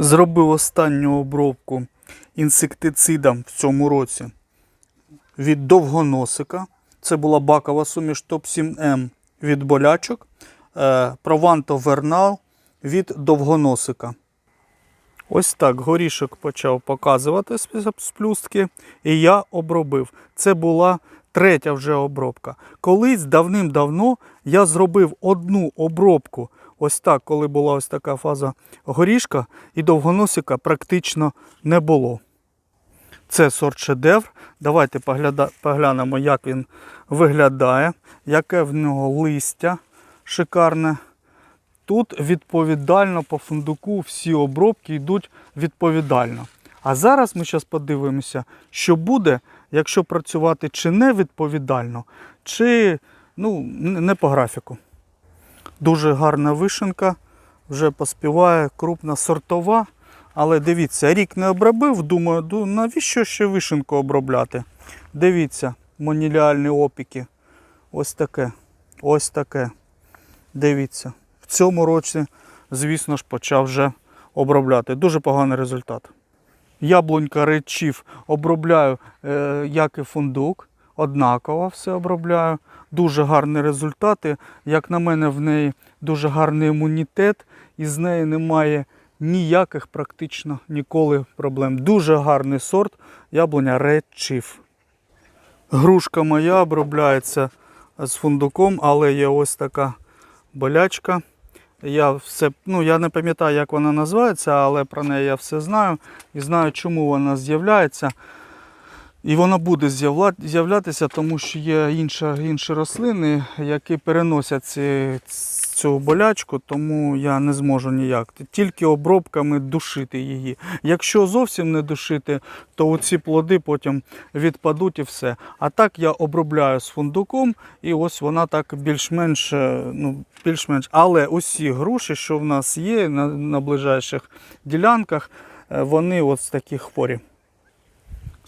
Зробив останню обробку інсектицидом в цьому році від довгоносика. Це була бакова суміш Топ-7М від болячок. е, Прованто Вернал від довгоносика. Ось так горішок почав показувати з плюстки, і я обробив. Це була третя вже обробка. Колись давним-давно я зробив одну обробку. Ось так, коли була ось така фаза горішка, і довгоносика практично не було. Це сорт шедевр. Давайте поглянемо, як він виглядає, яке в нього листя шикарне. Тут відповідально по фундуку всі обробки йдуть відповідально. А зараз ми зараз подивимося, що буде, якщо працювати чи не відповідально, чи ну, не по графіку. Дуже гарна вишенка, вже поспіває, крупна сортова. Але дивіться, рік не обробив, думаю, навіщо ще вишенку обробляти? Дивіться, моніліальні опіки. Ось таке. Ось таке. Дивіться. В цьому році, звісно ж, почав вже обробляти. Дуже поганий результат. Яблунька речів обробляю, е, як і фундук. Однаково все обробляю. Дуже гарні результати. Як на мене, в неї дуже гарний імунітет, і з неї немає ніяких практично ніколи проблем. Дуже гарний сорт яблуня Red Chief. Грушка моя обробляється з фундуком, але є ось така болячка. Я все, ну я не пам'ятаю, як вона називається, але про неї я все знаю і знаю, чому вона з'являється. І вона буде з'являтися, тому що є інша, інші рослини, які переносять ці, цю болячку, тому я не зможу ніяк. Тільки обробками душити її. Якщо зовсім не душити, то оці плоди потім відпадуть і все. А так я обробляю з фундуком, і ось вона так більш-менш, е, ну, більш-менш. Але усі груші, що в нас є на, на ближайших ділянках, е, вони ось такі хворі.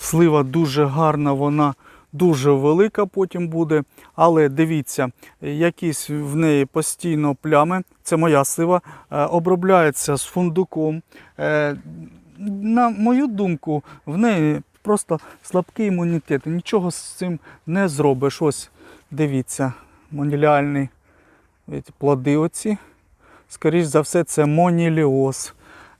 Слива дуже гарна, вона дуже велика потім буде. Але дивіться, якісь в неї постійно плями. Це моя слива, е, обробляється з фундуком. Е, На мою думку, в неї просто слабкий імунітет. Нічого з цим не зробиш. Ось дивіться, моніліальні плоди оці. Скоріше за все, це моніліоз.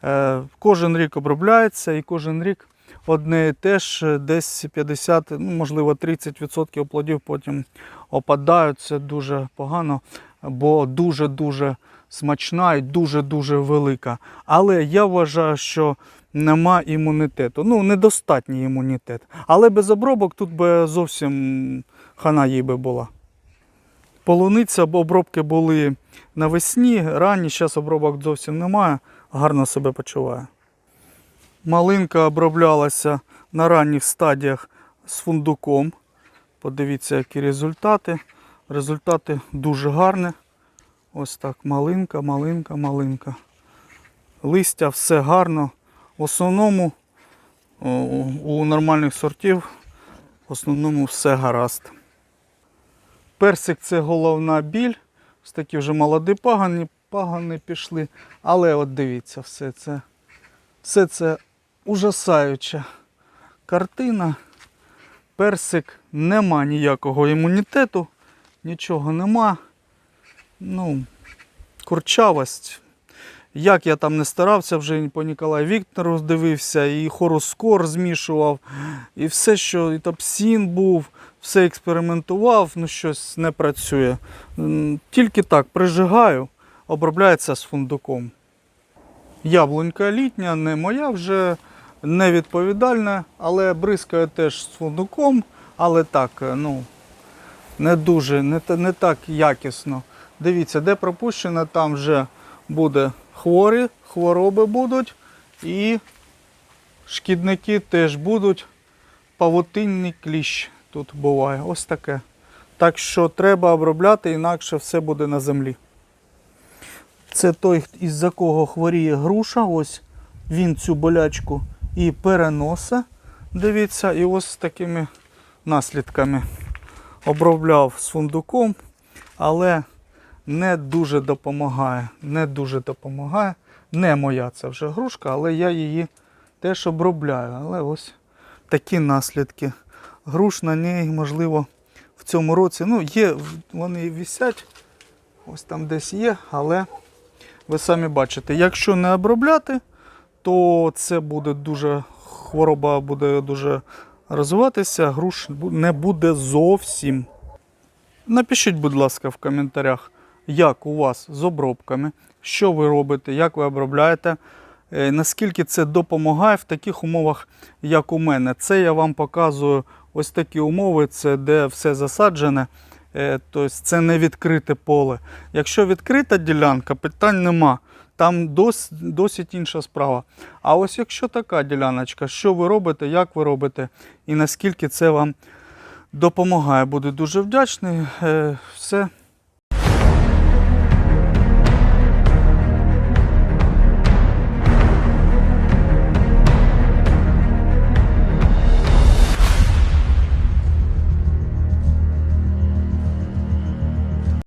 Е, Кожен рік обробляється і кожен рік одне і те ж десь 50, ну, можливо 30% плодів потім опадають. Це дуже погано, бо дуже-дуже смачна і дуже-дуже велика. Але я вважаю, що нема імунітету. Ну, недостатній імунітет. Але без обробок тут би зовсім хана їй би була. Полуниця, бо обробки були навесні, ранні, зараз обробок зовсім немає, гарно себе почуває. Малинка оброблялася на ранніх стадіях з фундуком. Подивіться, які результати. Результати дуже гарні. Ось так, малинка, малинка, малинка. Листя все гарно. В основному у нормальних сортів в основному все гаразд. Персик це головна біль. Ось такі вже молоді пагани, пагани пішли. Але от дивіться, все це, все це ужасаюча картина. Персик нема ніякого імунітету, нічого нема. Ну, курчавость. Як я там не старався, вже по Ніколаю Віктору дивився, і хороскор змішував, і все, що і топсін був, все експериментував, ну щось не працює. Тільки так прижигаю, обробляється з фундуком. Яблунька літня, не моя вже невідповідальна, але бризкаю теж з фундуком, але так, е, ну, не дуже, не, не так якісно. Дивіться, де пропущено, там вже буде хворі, хвороби будуть і шкідники теж будуть. Павутинний кліщ тут буває. Ось таке. Так що треба обробляти, інакше все буде на землі. Це той, із-за кого хворіє груша. Ось він цю болячку і переносить. Дивіться, і ось з такими наслідками обробляв з фундуком, але не дуже допомагає. Не дуже допомагає. Не моя це вже грушка, але я її теж обробляю. Але ось такі наслідки. Груш на ній, можливо, в цьому році. Ну, є, вони висять, ось там десь є, але ви самі бачите, якщо не обробляти, то це буде дуже хвороба буде дуже розвиватися, груш не буде зовсім. Напишіть, будь ласка, в коментарях, як у вас з обробками, що ви робите, як ви обробляєте, е, наскільки це допомагає в таких умовах, як у мене. Це я вам показую ось такі умови, це де все засаджене. Е, Тобто це не відкрите поле. Якщо відкрита ділянка, питань нема. Там дос, досить інша справа. А ось якщо така діляночка, що ви робите, як ви робите і наскільки це вам допомагає. Буду дуже вдячний. Е, Все,